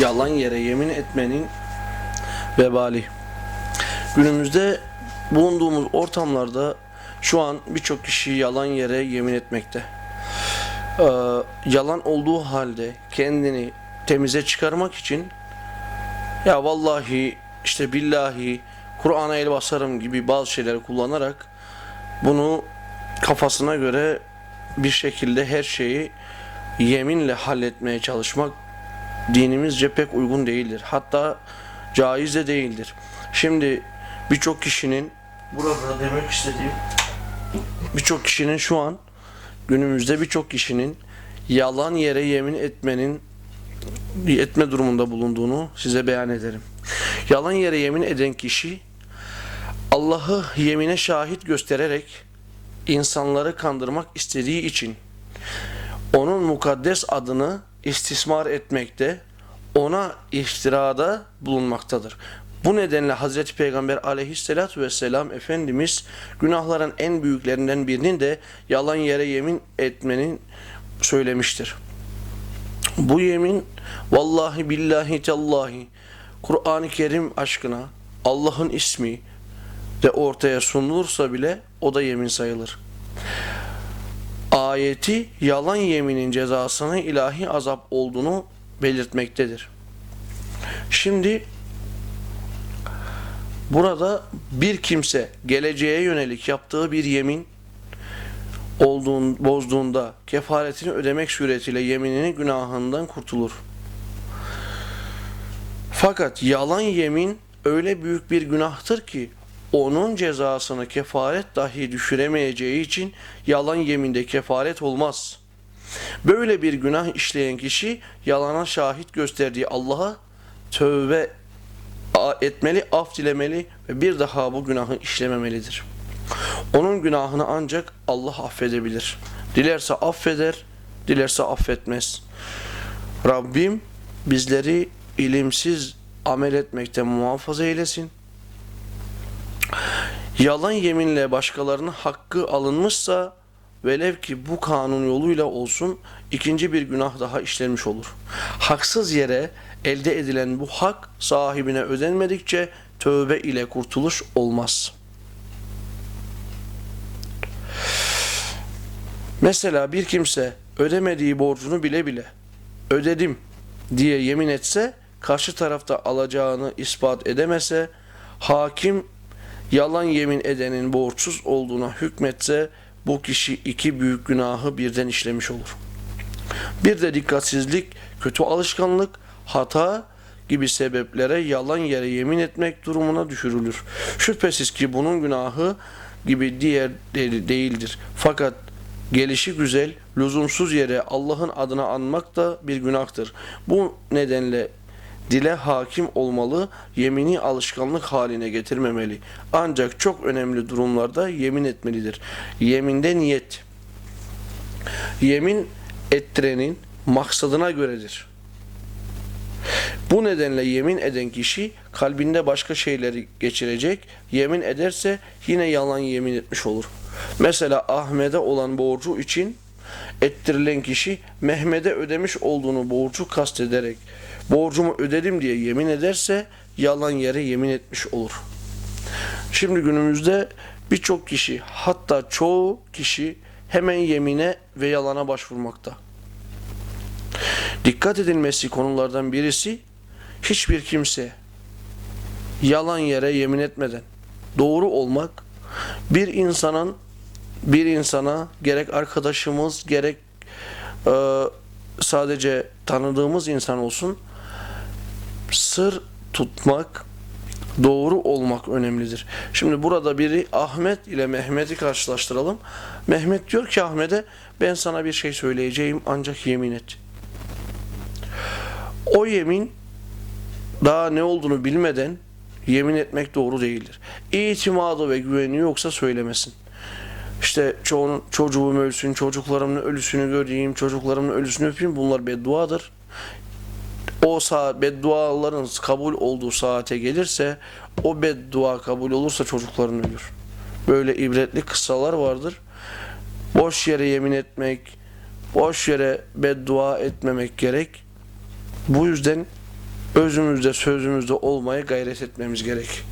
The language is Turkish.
yalan yere yemin etmenin vebali. Günümüzde bulunduğumuz ortamlarda şu an birçok kişi yalan yere yemin etmekte. Ee, yalan olduğu halde kendini temize çıkarmak için ya vallahi işte billahi Kur'an'a el basarım gibi bazı şeyleri kullanarak bunu kafasına göre bir şekilde her şeyi yeminle halletmeye çalışmak dinimizce pek uygun değildir. Hatta caiz de değildir. Şimdi birçok kişinin burada demek istediğim birçok kişinin şu an günümüzde birçok kişinin yalan yere yemin etmenin etme durumunda bulunduğunu size beyan ederim. Yalan yere yemin eden kişi Allah'ı yemine şahit göstererek insanları kandırmak istediği için onun mukaddes adını istismar etmekte, ona iftirada bulunmaktadır. Bu nedenle Hazreti Peygamber aleyhissalatu vesselam Efendimiz günahların en büyüklerinden birinin de yalan yere yemin etmenin söylemiştir. Bu yemin vallahi billahi tallahi Kur'an-ı Kerim aşkına Allah'ın ismi de ortaya sunulursa bile o da yemin sayılır. Ayeti yalan yeminin cezasını ilahi azap olduğunu belirtmektedir. Şimdi burada bir kimse geleceğe yönelik yaptığı bir yemin olduğun, bozduğunda kefaretini ödemek suretiyle yeminini günahından kurtulur. Fakat yalan yemin öyle büyük bir günahtır ki onun cezasını kefaret dahi düşüremeyeceği için yalan yeminde kefaret olmaz. Böyle bir günah işleyen kişi yalana şahit gösterdiği Allah'a tövbe etmeli, af dilemeli ve bir daha bu günahı işlememelidir. Onun günahını ancak Allah affedebilir. Dilerse affeder, dilerse affetmez. Rabbim bizleri ilimsiz amel etmekten muhafaza eylesin. Yalan yeminle başkalarının hakkı alınmışsa velev ki bu kanun yoluyla olsun ikinci bir günah daha işlenmiş olur. Haksız yere elde edilen bu hak sahibine ödenmedikçe tövbe ile kurtuluş olmaz. Mesela bir kimse ödemediği borcunu bile bile ödedim diye yemin etse karşı tarafta alacağını ispat edemese hakim yalan yemin edenin borçsuz olduğuna hükmetse bu kişi iki büyük günahı birden işlemiş olur. Bir de dikkatsizlik, kötü alışkanlık, hata gibi sebeplere yalan yere yemin etmek durumuna düşürülür. Şüphesiz ki bunun günahı gibi diğer değildir. Fakat gelişi güzel, lüzumsuz yere Allah'ın adını anmak da bir günahtır. Bu nedenle dile hakim olmalı, yemini alışkanlık haline getirmemeli. Ancak çok önemli durumlarda yemin etmelidir. Yeminde niyet. Yemin ettirenin maksadına göredir. Bu nedenle yemin eden kişi kalbinde başka şeyleri geçirecek, yemin ederse yine yalan yemin etmiş olur. Mesela Ahmet'e olan borcu için ettirilen kişi Mehmet'e ödemiş olduğunu borcu kastederek borcumu ödedim diye yemin ederse yalan yere yemin etmiş olur. Şimdi günümüzde birçok kişi hatta çoğu kişi hemen yemine ve yalana başvurmakta. Dikkat edilmesi konulardan birisi hiçbir kimse yalan yere yemin etmeden doğru olmak bir insanın bir insana gerek arkadaşımız gerek e, sadece tanıdığımız insan olsun sır tutmak doğru olmak önemlidir. Şimdi burada biri Ahmet ile Mehmet'i karşılaştıralım. Mehmet diyor ki Ahmet'e ben sana bir şey söyleyeceğim ancak yemin et. O yemin daha ne olduğunu bilmeden yemin etmek doğru değildir. İtimadı ve güveni yoksa söylemesin. İşte çoğunun çocuğum ölsün, çocuklarımın ölüsünü göreyim, çocuklarımın ölüsünü öpeyim bunlar bedduadır. O saat bedduaların kabul olduğu saate gelirse o beddua kabul olursa çocukların ölür. Böyle ibretli kıssalar vardır. Boş yere yemin etmek, boş yere beddua etmemek gerek. Bu yüzden özümüzde sözümüzde olmaya gayret etmemiz gerek.